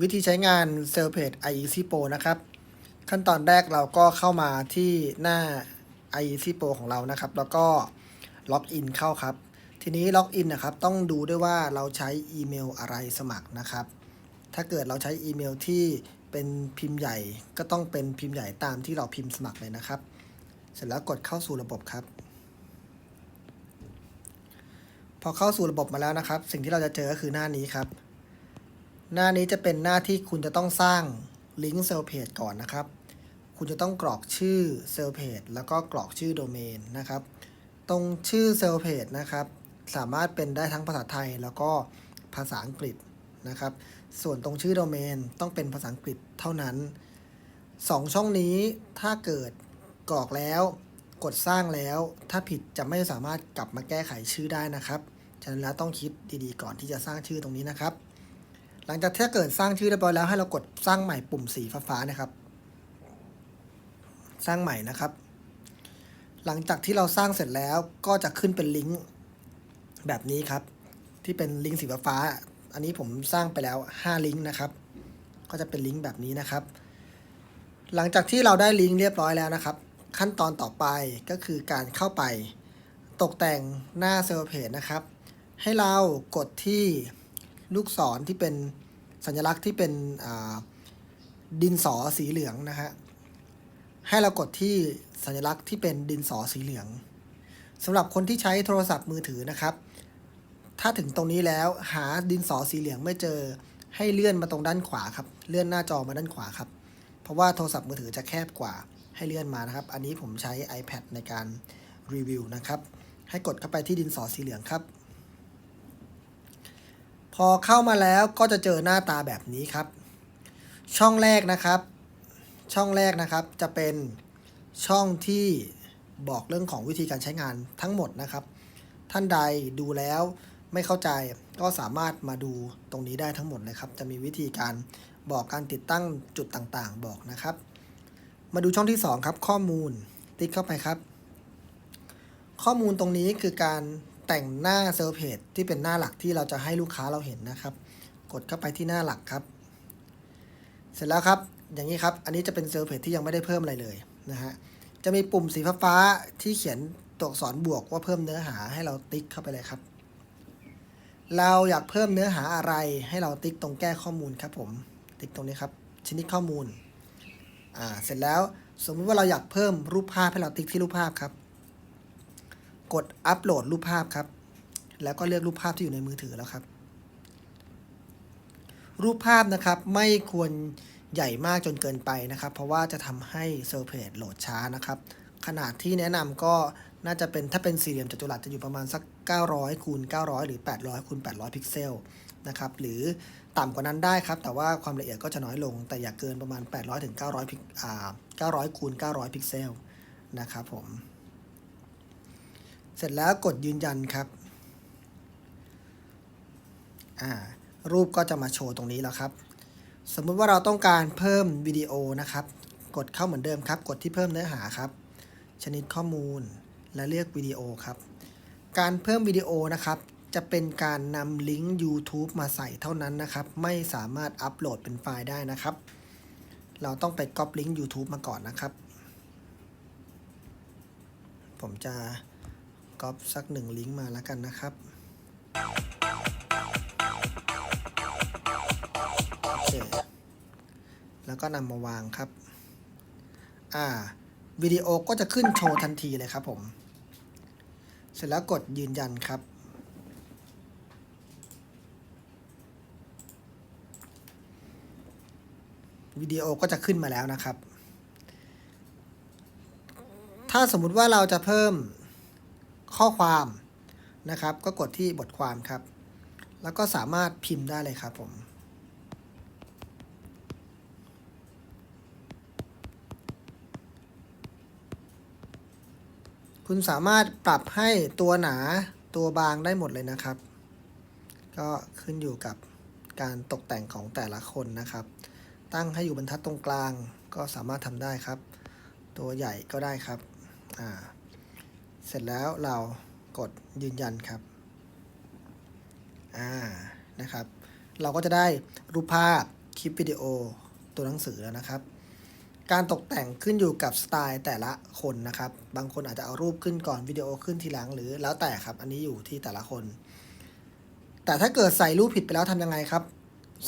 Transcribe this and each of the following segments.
วิธีใช้งานเซลเพจ IEC Pro นะครับ ขั้นตอนแรกเราก็เข้ามาที่หน้า IEC Pro ของเรานะครับ แล้วก็ล็อกอินเข้าครับ ทีนี้ล็อกอินนะครับต้องดูด้วยว่าเราใช้อีเมลอะไรสมัครนะครับ ถ้าเกิดเราใช้อีเมลที่เป็นพิมพ์ใหญ่ก็ต้องเป็นพิมพ์ใหญ่ตามที่เราพิมพ์สมัครเลยนะครับ เสร็จแล้วกดเข้าสู่ระบบครับ พอเข้าสู่ระบบมาแล้วนะครับ สิ่งที่เราจะเจอก็คือหน้านี้ครับ หน้านี้จะเป็นหน้าที่คุณจะต้องสร้างลิงก์เซลเพจก่อนนะครับ คุณจะต้องกรอกชื่อเซลเพจแล้วก็กรอกชื่อโดเมนนะครับ ตรงชื่อเซลเพจนะครับ สามารถเป็นได้ทั้งภาษาไทยแล้วก็ภาษาอังกฤษนะครับ ส่วนตรงชื่อโดเมนต้องเป็นภาษาอังกฤษเท่านั้น 2 ช่องนี้ถ้าเกิดกรอกแล้วกดสร้างแล้ว ถ้าผิดจะไม่สามารถกลับมาแก้ไขชื่อได้นะครับ ฉะนั้นแล้วต้องคิดดีๆ ก่อนที่จะสร้างชื่อตรงนี้นะครับ หลังจากที่เกิดสร้างชื่อเรียบร้อยแล้วให้เรากดสร้างใหม่ปุ่มสีฟ้าๆนะครับ สร้างใหม่นะครับ หลังจากที่เราสร้างเสร็จแล้วก็จะขึ้นเป็นลิงก์แบบนี้ครับ ที่เป็นลิงก์สีฟ้า อันนี้ผมสร้างไปแล้ว 5 ลิงก์นะครับ ก็จะเป็นลิงก์แบบนี้นะครับ หลังจากที่เราได้ลิงก์เรียบร้อยแล้วนะครับ ขั้นตอนต่อไปก็คือการเข้าไป ตกแต่งหน้าเซลล์เพจนะครับ ให้เรากดที่ลูกศรที่เป็น สัญลักษณ์ที่เป็นดินสอสีเหลืองนะฮะให้เรากดที่สัญลักษณ์ที่เป็นดินสอสีเหลืองสำหรับคนที่ใช้โทรศัพท์มือถือนะครับ ถ้าถึงตรงนี้แล้วหาดินสอสีเหลืองไม่เจอให้เลื่อนมาตรงด้านขวาครับ เลื่อนหน้าจอมาด้านขวาครับ เพราะว่าโทรศัพท์มือถือจะแคบกว่าให้เลื่อนมานะครับ อันนี้ผมใช้ iPad ในการรีวิวนะครับ ให้กดเข้าไปที่ดินสอสีเหลืองครับ พอเข้ามาแล้วก็จะเจอหน้าตาแบบนี้ครับ ช่องแรกนะครับ ช่องแรกนะครับจะเป็นช่องที่บอกเรื่องของวิธีการใช้งานทั้งหมดนะครับ ท่านใดดูแล้วไม่เข้าใจก็สามารถมาดูตรงนี้ได้ทั้งหมดเลยครับ จะมีวิธีการบอกการติดตั้งจุดต่างๆ บอกนะครับ มาดูช่องที่ 2 ครับ ข้อมูลติ๊กเข้าไปครับ ข้อมูลตรงนี้คือการ แต่งหน้าเซลล์เพจที่เป็นหน้าหลักที่เราจะให้ลูกค้าเราเห็นนะครับ กดเข้าไปที่หน้าหลักครับ เสร็จแล้วครับ อย่างนี้ครับ อันนี้จะเป็นเซลล์เพจที่ยังไม่ได้เพิ่มอะไรเลยนะฮะ จะมีปุ่มสีฟ้าที่เขียนตัวอักษรบวกว่าเพิ่มเนื้อหาให้เราติ๊กเข้าไปเลยครับ เราอยากเพิ่มเนื้อหาอะไรให้เราติ๊กตรงแก้ข้อมูลครับผม ติ๊กตรงนี้ครับ ชนิดข้อมูล อ่า เสร็จแล้วสมมติว่าเราอยากเพิ่มรูปภาพให้เราติ๊กที่รูปภาพครับ กดอัปโหลดรูปภาพครับ แล้วก็เลือกรูปภาพที่อยู่ในมือถือแล้วครับ รูปภาพนะครับไม่ควรใหญ่มากจนเกินไปนะครับ เพราะว่าจะทำให้เซอร์เพจโหลดช้านะครับ ขนาดที่แนะนำก็น่าจะเป็นถ้าเป็นสี่เหลี่ยมจัตุรัสจะอยู่ประมาณสัก 900คูณ900 หรือ 800คูณ800 พิกเซลนะครับ หรือต่ำกว่านั้นได้ครับ แต่ว่าความละเอียดก็จะน้อยลง แต่อย่าเกินประมาณ 800ถึง900พิกอ่า900คูณ900 พิกเซลนะครับผม เสร็จแล้วกดยืนยันครับอ่ารูปก็จะมาโชว์ตรงนี้แล้วครับ สมมุติว่าเราต้องการเพิ่มวิดีโอนะครับ กดเข้าเหมือนเดิมครับ กดที่เพิ่มเนื้อหาครับ ชนิดข้อมูลและเลือกวิดีโอครับ การเพิ่มวิดีโอนะครับ จะเป็นการนำลิงก์ YouTube มาใส่เท่านั้นนะครับ ไม่สามารถอัปโหลดเป็นไฟล์ได้นะครับ เราต้องไปก๊อปลิงก์ YouTube มาก่อนนะครับ ผมจะ ก๊อปสักหนึ่งลิงก์มาแล้วกันนะครับโอเคแล้วก็นำมาวางครับ อ่าวิดีโอก็จะขึ้นโชว์ทันทีเลยครับผม เสร็จแล้วกดยืนยันครับ วิดีโอก็จะขึ้นมาแล้วนะครับ ถ้าสมมุติว่าเราจะเพิ่ม ข้อความนะครับ ก็กดที่บทความครับ แล้วก็สามารถพิมพ์ได้เลยครับผมคุณสามารถปรับให้ตัวหนาตัวบางได้หมดเลยนะครับ ก็ขึ้นอยู่กับการตกแต่งของแต่ละคนนะครับ ตั้งให้อยู่บรรทัดตรงกลางก็สามารถทำได้ครับ ตัวใหญ่ก็ได้ครับอ่า ร็จแล้วเรากดยืนยันครับ อ่า นะครับ เราก็จะได้รูปภาพคลิปวิดีโอตัวหนังสือแล้วนะครับ การตกแต่งขึ้นอยู่กับสไตล์แต่ละคนนะครับ บางคนอาจจะเอารูปขึ้นก่อนวิดีโอขึ้นทีหลังหรือแล้วแต่ครับ อันนี้อยู่ที่แต่ละคน แต่ถ้าเกิดใส่รูปผิดไปแล้วทำยังไงครับ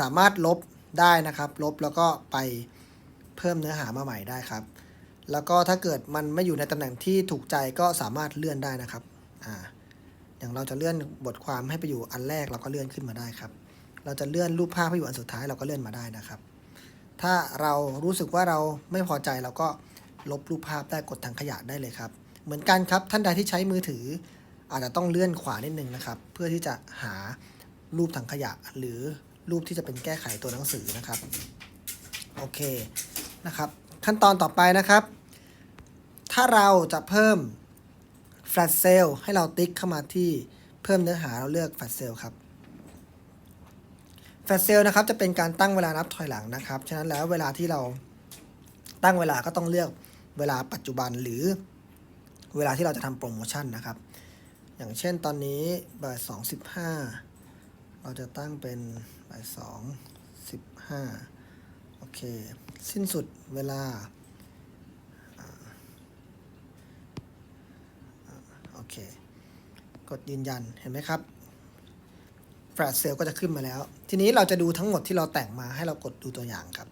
สามารถลบได้นะครับ ลบแล้วก็ไปเพิ่มเนื้อหามาใหม่ได้ครับ แล้วก็ถ้าเกิดมันไม่อยู่ในตำแหน่งที่ถูกใจก็สามารถเลื่อนได้นะครับอ่าอย่างเราจะเลื่อนบทความให้ไปอยู่อันแรกเราก็เลื่อนขึ้นมาได้ครับ เราจะเลื่อนรูปภาพให้อยู่อันสุดท้ายเราก็เลื่อนมาได้นะครับ ถ้าเรารู้สึกว่าเราไม่พอใจเราก็ลบรูปภาพได้กดถังขยะได้เลยครับ เหมือนกันครับท่านใดที่ใช้มือถือ อาจจะต้องเลื่อนขวานิดนึงนะครับ เพื่อที่จะหารูปถังขยะ หรือรูปที่จะเป็นแก้ไขตัวหนังสือนะครับ โอเคนะครับ ขั้นตอนต่อไปนะครับ ถ้าเราจะเพิ่ม flat cell ให้เราติ๊กเข้ามาที่เพิ่มเนื้อหาเราเลือก flat cell ครับ flat cell นะครับจะเป็นการตั้งเวลานับถอยหลังนะครับ ฉะนั้นแล้วเวลาที่เราตั้งเวลาก็ต้องเลือกเวลาปัจจุบันหรือเวลาที่เราจะทำโปรโมชั่นนะครับ อย่างเช่นตอนนี้บ่ายสองสิบห้าเราจะตั้งเป็นบ่ายสองสิบห้าโอเค สิ้นสุดเวลาโอเค กดยืนยันเห็นไหมครับแฟลชเซลก็จะขึ้นมาแล้ว ทีนี้เราจะดูทั้งหมดที่เราแต่งมาให้เรากดดูตัวอย่างครับ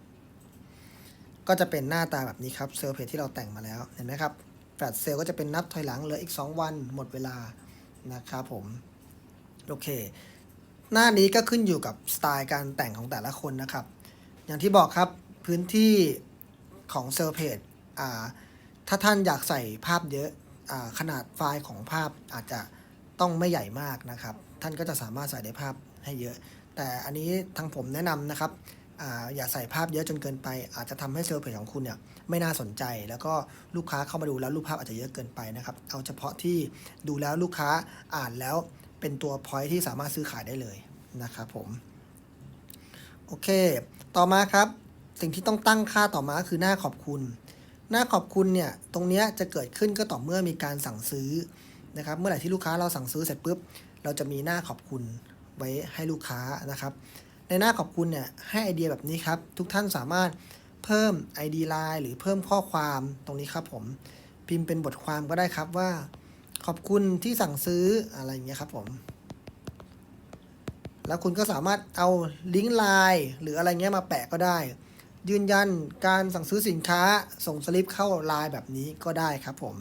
ก็จะเป็นหน้าตาแบบนี้ครับเซลล์เพจที่เราแต่งมาแล้วเห็นไหมครับแฟลชเซลก็จะเป็นนับถอยหลังเหลืออีก 2 วันหมดเวลานะครับผมโอเค หน้านี้ก็ขึ้นอยู่กับสไตล์การแต่งของแต่ละคนนะครับ อย่างที่บอกครับ พื้นที่ของเซลล์เพจอ่าถ้าท่านอยากใส่ภาพเยอะอ่าขนาดไฟล์ของภาพอาจจะต้องไม่ใหญ่มากนะครับ ท่านก็จะสามารถใส่ได้ภาพให้เยอะ แต่อันนี้ทางผมแนะนำนะครับอาอย่าใส่ภาพเยอะจนเกินไป อาจจะทำให้เซลล์เพจของคุณเนี่ยไม่น่าสนใจ แล้วก็ลูกค้าเข้ามาดูแล้วรูปภาพอาจจะเยอะเกินไปนะครับ เอาเฉพาะที่ดูแล้วลูกค้าอ่านแล้วเป็นตัว point ที่สามารถซื้อขายได้เลยนะครับผม โอเค ต่อมาครับ สิ่งที่ต้องตั้งค่าต่อมาคือหน้าขอบคุณ หน้าขอบคุณเนี่ยตรงนี้จะเกิดขึ้นก็ต่อเมื่อมีการสั่งซื้อนะครับ เมื่อไหร่ที่ลูกค้าเราสั่งซื้อเสร็จปุ๊บ เราจะมีหน้าขอบคุณไว้ให้ลูกค้านะครับ ในหน้าขอบคุณเนี่ยให้ไอเดียแบบนี้ครับ ทุกท่านสามารถเพิ่ม ID Line หรือเพิ่มข้อความตรงนี้ครับผมพิมพ์เป็นบทความก็ได้ครับว่า ขอบคุณที่สั่งซื้ออะไรอย่างเงี้ยครับผม แล้วคุณก็สามารถเอาลิงก์ไลน์หรืออะไรเงี้ยมาแปะก็ได้ ยืนยันการสั่งซื้อสินค้าส่งสลิปเข้าไลน์แบบนี้ก็ได้ครับผม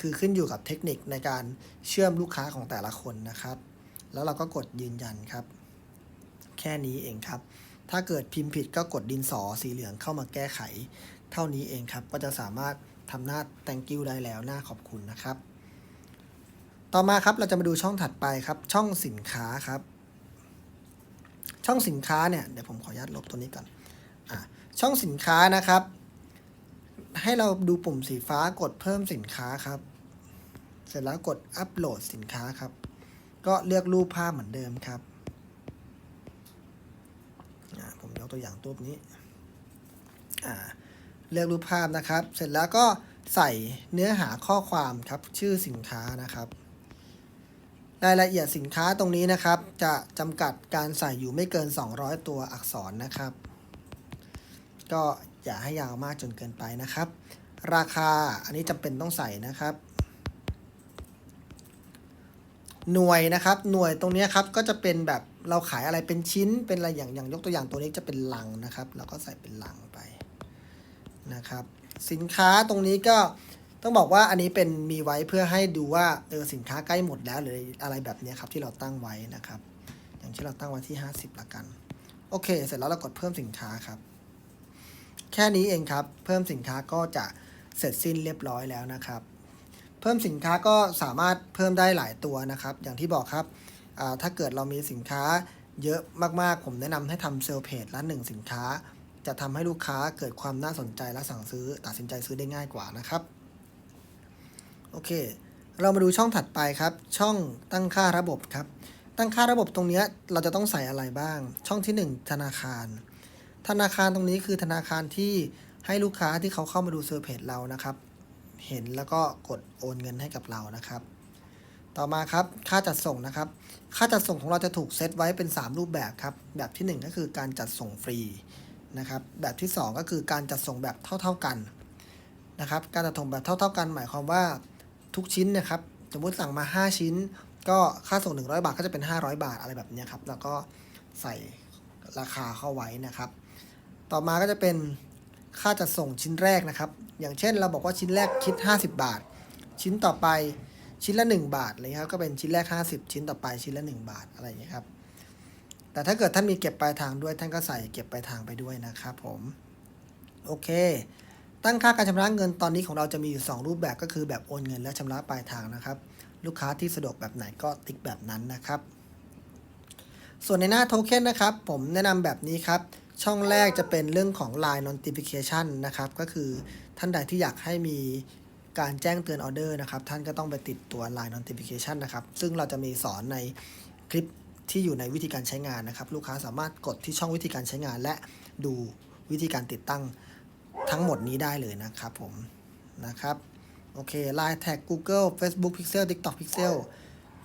คือขึ้นอยู่กับเทคนิคในการเชื่อมลูกค้าของแต่ละคนนะครับ แล้วเราก็กดยืนยันครับ แค่นี้เองครับ ถ้าเกิดพิมพ์ผิดก็กดดินสอสีเหลืองเข้ามาแก้ไข เท่านี้เองครับ ก็จะสามารถทำหน้า thank you ได้แล้วหน้าขอบคุณนะครับ ต่อมาครับเราจะมาดูช่องถัดไปครับ ช่องสินค้าครับ ช่องสินค้าเนี่ยเดี๋ยวผมขออนุญาตลบตัวนี้ก่อนอะ ช่องสินค้านะครับ ให้เราดูปุ่มสีฟ้ากดเพิ่มสินค้าครับ เสร็จแล้วกดอัปโหลดสินค้าครับ ก็เลือกรูปภาพเหมือนเดิมครับผมยกตัวอย่างรูปนี้เลือกรูปภาพนะครับ เสร็จแล้วก็ใส่เนื้อหาข้อความครับ ชื่อสินค้านะครับรายละเอียดสินค้าตรงนี้นะครับ จะจำกัดการใส่อยู่ไม่เกิน 200 ตัวอักษรนะครับ ก็อย่าให้ยาวมากจนเกินไปนะครับ ราคาอันนี้จำเป็นต้องใส่นะครับ หน่วยนะครับ หน่วยตรงนี้ครับก็จะเป็นแบบเราขายอะไรเป็นชิ้นเป็นอะไรอย่างอย่างยกตัวอย่างตัวนี้จะเป็นลังนะครับเราก็ใส่เป็นลังไปนะครับ สินค้าตรงนี้ก็ต้องบอกว่าอันนี้เป็นมีไว้เพื่อให้ดูว่าเออสินค้าใกล้หมดแล้วหรืออะไรแบบนี้ครับที่เราตั้งไว้นะครับ อย่างเช่นเราตั้งไว้ที่ 50ละกัน โอเค เสร็จแล้วเรากดเพิ่มสินค้าครับ แค่นี้เองครับ เพิ่มสินค้าก็จะเสร็จสิ้นเรียบร้อยแล้วนะครับ เพิ่มสินค้าก็สามารถเพิ่มได้หลายตัวนะครับ อย่างที่บอกครับถ้าเกิดเรามีสินค้าเยอะมากๆ ผมแนะนำให้ทำเซลล์เพจละหนึ่งสินค้า จะทำให้ลูกค้าเกิดความน่าสนใจและสั่งซื้อตัดสินใจซื้อได้ง่ายกว่านะครับ โอเค เรามาดูช่องถัดไปครับ ช่องตั้งค่าระบบครับ ตั้งค่าระบบตรงนี้เราจะต้องใส่อะไรบ้าง ช่องที่หนึ่งธนาคาร ธนาคารตรงนี้คือธนาคารที่ให้ลูกค้าที่เขาเข้ามาดูเซอร์เพจเรานะครับ เห็นแล้วก็กดโอนเงินให้กับเรานะครับ ต่อมาครับค่าจัดส่งนะครับ ค่าจัดส่งของเราจะถูกเซตไว้เป็น 3 รูปแบบครับ แบบทีหนึ่1 ก็คือการจัดส่งฟรีนะครับ แบบที่ 2 ก็คือการจัดส่งแบบเท่า ๆกันนะครับ การจัดส่งแบบเท่า ๆ กัน หมายความว่าทุกชิ้นนะครับ สมมติสั่งมา 5 ชิ้น ก็ค่าส่ง 100 บาทก็จะเป็น 500 บาทอะไรแบบนี้ครับ แล้วก็ใส่ราคาเข้าไว้นะครับ ต่อมาก็จะเป็นค่าจัดส่งชิ้นแรกนะครับ อย่างเช่นเราบอกว่าชิ้นแรกคิด 50 บาท ชิ้นต่อไปชิ้นละ 1 บาทอะไรเงี้ยครับก็เป็นชิ้นแรก 50 ชิ้นต่อไปชิ้นละ 1 บาทอะไรอย่างเงี้ยครับ แต่ถ้าเกิดท่านมีเก็บปลายทางด้วยท่านก็ใส่เก็บปลายทางไปด้วยนะครับผมโอเค ตั้งค่าการชำระเงินตอนนี้ของเราจะมีอยู่ 2 รูปแบบก็คือแบบโอนเงินและชำระปลายทางนะครับ ลูกค้าที่สะดวกแบบไหนก็ติ๊กแบบนั้นนะครับ ส่วนในหน้าโทเค็นนะครับ ผมแนะนำแบบนี้ครับ ช่องแรกจะเป็นเรื่องของ Line Notification นะครับ ก็คือท่านใดที่อยากให้มีการแจ้งเตือนออเดอร์นะครับ ท่านก็ต้องไปติดตัว Line Notification นะครับ ซึ่งเราจะมีสอนในคลิปที่อยู่ในวิธีการใช้งานนะครับ ลูกค้าสามารถกดที่ช่องวิธีการใช้งาน และดูวิธีการติดตั้งทั้งหมดนี้ได้เลยนะครับผมนะครับโอเค Line Tag Google Facebook Pixel TikTok Pixel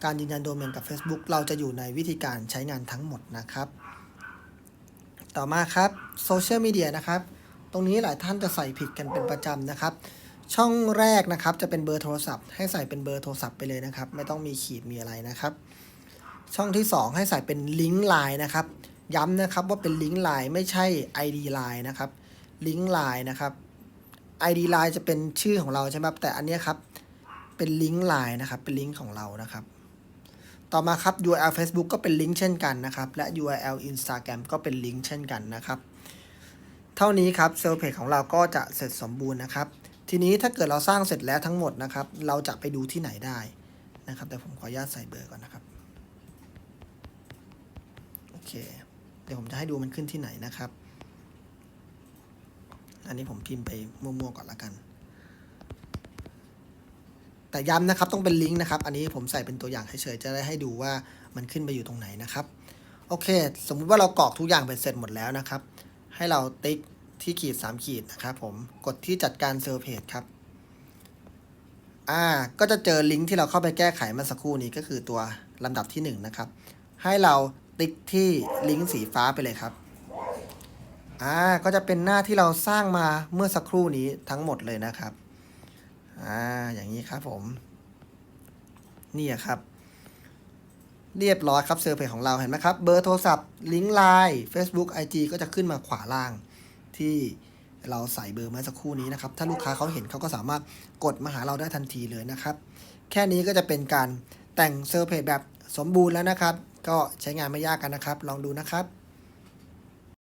การยืนยันโดเมนกับ Facebook เราจะอยู่ในวิธีการใช้งานทั้งหมดนะครับ ต่อมาครับโซเชียลมีเดียนะครับ ตรงนี้หลายท่านจะใส่ผิดกันเป็นประจำนะครับ ช่องแรกนะครับจะเป็นเบอร์โทรศัพท์ ให้ใส่เป็นเบอร์โทรศัพท์ไปเลยนะครับ ไม่ต้องมีขีดมีอะไรนะครับ ช่องที่ 2 ให้ใส่เป็นลิงก์ไลน์นะครับ ย้ำนะครับว่าเป็นลิงก์ไลน์ไม่ใช่ ID ไลน์นะครับลิงก์ไลน์นะครับ ID ไลน์จะเป็นชื่อของเราใช่ไหมครับแต่อันนี้ครับเป็นลิงก์ไลน์นะครับ เป็นลิงก์ของเรานะครับ ต่อมาครับ URL Facebook ก็เป็นลิงก์เช่นกันนะครับ และ URL Instagram ก็เป็นลิงก์เช่นกันนะครับ เท่านี้ครับเซลล์เพจของเราก็จะเสร็จสมบูรณ์นะครับ ทีนี้ถ้าเกิดเราสร้างเสร็จแล้วทั้งหมดนะครับ เราจะไปดูที่ไหนได้นะครับ แต่ผมขออนุญาตใส่เบอร์ก่อนนะครับ โอเค เดี๋ยวผมจะให้ดูมันขึ้นที่ไหนนะครับ อันนี้ผมพิมพ์ไปมั่วๆก่อนละกัน แต่ย้ำนะครับต้องเป็นลิงก์นะครับ อันนี้ผมใส่เป็นตัวอย่างเฉยๆจะได้ให้ดูว่ามันขึ้นไปอยู่ตรงไหนนะครับ โอเค สมมุติว่าเรากรอกทุกอย่างไปเสร็จหมดแล้วนะครับ ให้เราติ๊กที่ขีด 3 ขีดนะครับผมกดที่จัดการเซลล์เพจครับอ่าก็จะเจอลิงก์ที่เราเข้าไปแก้ไขเมื่อสักครู่นี้ก็คือตัวลำดับที่ 1 นะครับ ให้เราติ๊กที่ลิงก์สีฟ้าไปเลยครับอ่าก็จะเป็นหน้าที่เราสร้างมาเมื่อสักครู่นี้ทั้งหมดเลยนะครับอ่า นี้ครับผมนี่ครับ เรียบร้อยครับเซอร์เพจของเราเห็นไหมครับ เบอร์โทรศัพท์ลิงก์ไลน์ Facebook IG ก็จะขึ้นมาขวาล่างที่เราใส่เบอร์เมื่อสักครู่นี้นะครับ ถ้าลูกค้าเขาเห็นเขาก็สามารถกดมาหาเราได้ทันทีเลยนะครับ แค่นี้ก็จะเป็นการแต่งเซอร์เพจแบบสมบูรณ์แล้วนะครับ ก็ใช้งานไม่ยากกันนะครับ ลองดูนะครับ